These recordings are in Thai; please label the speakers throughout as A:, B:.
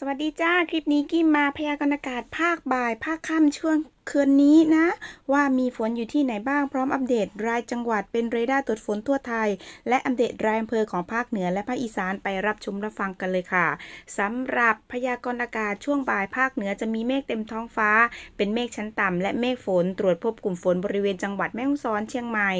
A: สวัสดีจ้า คลิปนี้กิมมาพยากรณ์อากาศภาคบ่าย ภาคค่ำช่วง คืนนี้นะ ว่ามีฝนอยู่ที่ไหนบ้างพร้อมอัปเดตรายจังหวัดเป็นเรดาร์ตรวจฝนทั่วไทย และอัปเดตรายอำเภอของภาคเหนือและภาคอีสานไปรับชมรับฟังกันเลยค่ะสำหรับพยากรณ์อากาศช่วงบ่ายภาคเหนือจะมีเมฆเต็มท้องฟ้า เป็นเมฆชั้นต่ำและเมฆฝนตรวจพบกลุ่มฝนบริเวณจังหวัดแม่ฮ่องสอนเชียงใหม่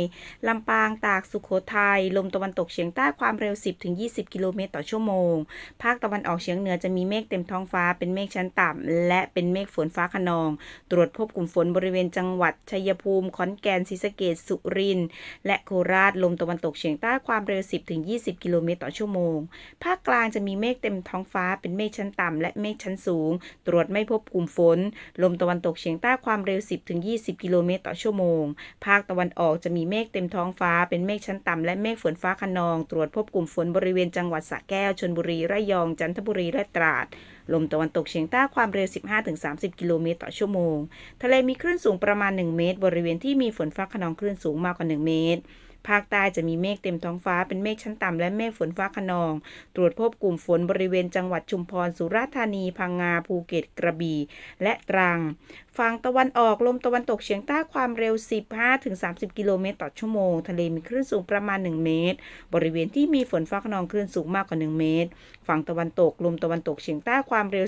A: ลำปางตากสุโขทัยลมตะวันตกเฉียงใต้ความเร็ว 10-20 กิโลเมตรต่อชั่วโมง ภาคตะวันออกเฉียงเหนือจะมีเมฆเต็มท้องฟ้า เป็นเมฆชั้นต่ำและเป็นเมฆฝนฟ้าขนอง ตรวจพบกลุ่มฝนบริเวณจังหวัด ชัยภูมิ ขอนแก่นศรีสะเกษสุรินทร์และโคราชลมตะวันตกเฉียงใต้ความเร็ว 10-20 กิโลเมตรต่อชั่วโมง ภาคกลางจะมีเมฆเต็มท้องฟ้าเป็นเมฆชั้นต่ำและเมฆชั้นสูง ตรวจไม่พบกลุ่มฝน ลมตะวันตกเฉียงใต้ความเร็ว 10-20 กิโลเมตรต่อชั่วโมง ภาคตะวันออกจะมีเมฆเต็มท้องฟ้าเป็นเมฆชั้นต่ำและเมฆฝนฟ้าขนอง ตรวจพบกลุ่มฝนบริเวณจังหวัดสระแก้วชลบุรีระยองจันทบุรีและตราด ลมตะวันตกเฉียงใต้ความเร็ว 15-30 กิโลเมตรต่อชั่วโมง ทะเลมีคลื่นสูงประมาณ 1 เมตร บริเวณที่มีฝนฟ้าขนองคลื่นสูงมากกว่า 1 เมตร ภาคใต้จะมีเมฆเต็มท้องฟ้าเป็นเมฆชั้นต่ำและเมฆฝนฟ้าขนอง ตรวจพบกลุ่มฝนบริเวณจังหวัดชุมพร สุราษฎร์ธานี พังงา ภูเก็ต กระบี่ และตรัง ฝั่งตะวันออกลมตะวันตกเฉียงใต้ความเร็ว 15-30 กิโลเมตรต่อชั่วโมง ทะเลมีคลื่นสูงประมาณ 1 เมตร บริเวณที่มีฝนฟ้าขนองคลื่นสูงมากกว่า 1 เมตร ฝั่งตะวันตกลมตะวันตกเฉียงใต้ความเร็ว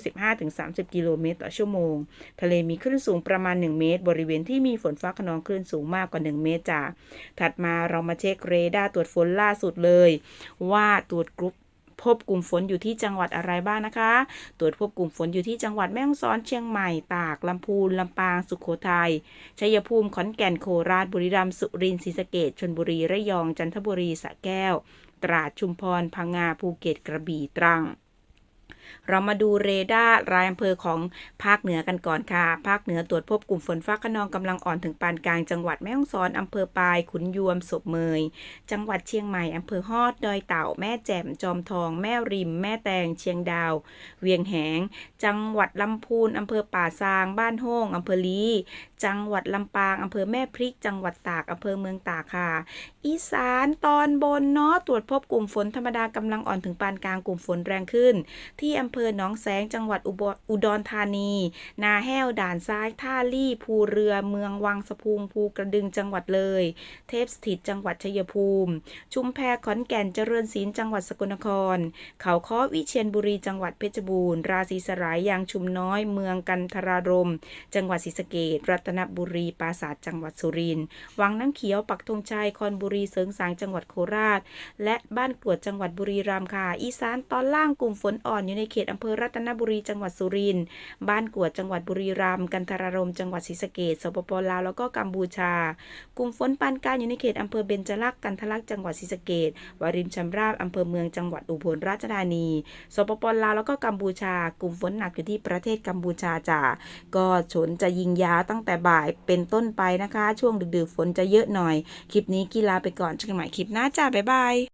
A: 15-30 กิโลเมตรต่อชั่วโมง ทะเลมีคลื่นสูงประมาณ 1 เมตร บริเวณที่มีฝนฟ้าขนองคลื่นสูงมากกว่า 1 เมตรจ้าถัดมาเรามาเช็คเรดาร์ตรวจฝนล่าสุดเลย ว่าตรวจกรุ๊ปพบกลุ่มฝนอยู่ที่จังหวัดอะไรบ้างนะคะ ตรวจพบกลุ่มฝนอยู่ที่จังหวัดแม่ฮ่องสอนเชียงใหม่ ตาก ลำพูน ลำปาง สุโขทัย ชัยภูมิ ขอนแก่น โคราช บุรีรัมย์ สุรินทร์ ศรีสะเกษชลบุรี ระยอง จันทบุรี สระแก้ว ตราด ชุมพร พังงา ภูเก็ต กระบี่ ตรัง เรามาดูเรดาร์รายอำเภอของภาคเหนือกันก่อนค่ะ ภาคเหนือตรวจพบกลุ่มฝนฟ้าขนองกำลังอ่อนถึงปานกลางจังหวัดแม่ฮ่องสอนอำเภอปายขุนยวมศพเมย จังหวัดเชียงใหม่อำเภอฮอดดอยเต่าแม่แจ่มจอมทอง แม่ริม แม่แตงเชียงดาว เวียงแหง จังหวัดลำพูนอำเภอป่าซาง บ้านโฮ่งอำเภอลีจังหวัดลำปางอำเภอแม่พริก จังหวัดตากอำเภอเมืองตากค่ะ อีสานตอนบนเนาะตรวจพบกลุ่มฝนธรรมดากำลังอ่อนถึงปานกลางกลุ่มฝนแรงขึ้น ที่อำเภอหนองแสงจังหวัดอุดรธานี นาแห้วด่านซ้ายท่าลี่ภูเรือเมืองวังสะพุงภูกระดึงจังหวัดเลย เทพสถิตจังหวัดชัยภูมิ ชุมแพขอนแก่นเจริญศิลป์จังหวัดสกลนคร เขาค้อวิเชียรบุรีจังหวัดเพชรบูรณ์ราศีสลายยางชุมน้อย เมืองกันทรารม จังหวัดศรีสะเกษรัตนบุรีปราสาทจังหวัดสุรินทร์วังน้ำเขียวปักธงชัยคอนบุรีเสริงสางจังหวัดโคราช และบ้านกรวดจังหวัดบุรีรัมย์ค่ะอีสานตอนล่างกลุ่มฝนอ่อนอยู่ในเขตอำเภอรัตนบุรีจังหวัดสุรินทร์บ้านกวดจังหวัดบุรีรัมย์กันทรารมจังหวัดศรีสะเกษสปปลาวแล้วก็กัมพูชา กลุ่มฝนปานกลางอยู่ในเขตอำเภอเบญจลักษ์กันทลักษ์จังหวัดศรีสะเกษวารินชำราบอำเภอเมืองจังหวัดอุบลราชธานีสปปลาวแล้วก็กัมพูชา กลุ่มฝนหนักอยู่ที่ประเทศกัมพูชาจ้าก็ฝนจะยิงยาตั้งแต่บ่ายเป็นต้นไปนะคะ ช่วงดึกๆฝนจะเยอะหน่อย คลิปนี้กีฬาไปก่อนเจอกันใหม่คลิปหน้าจ้าบ๊ายบาย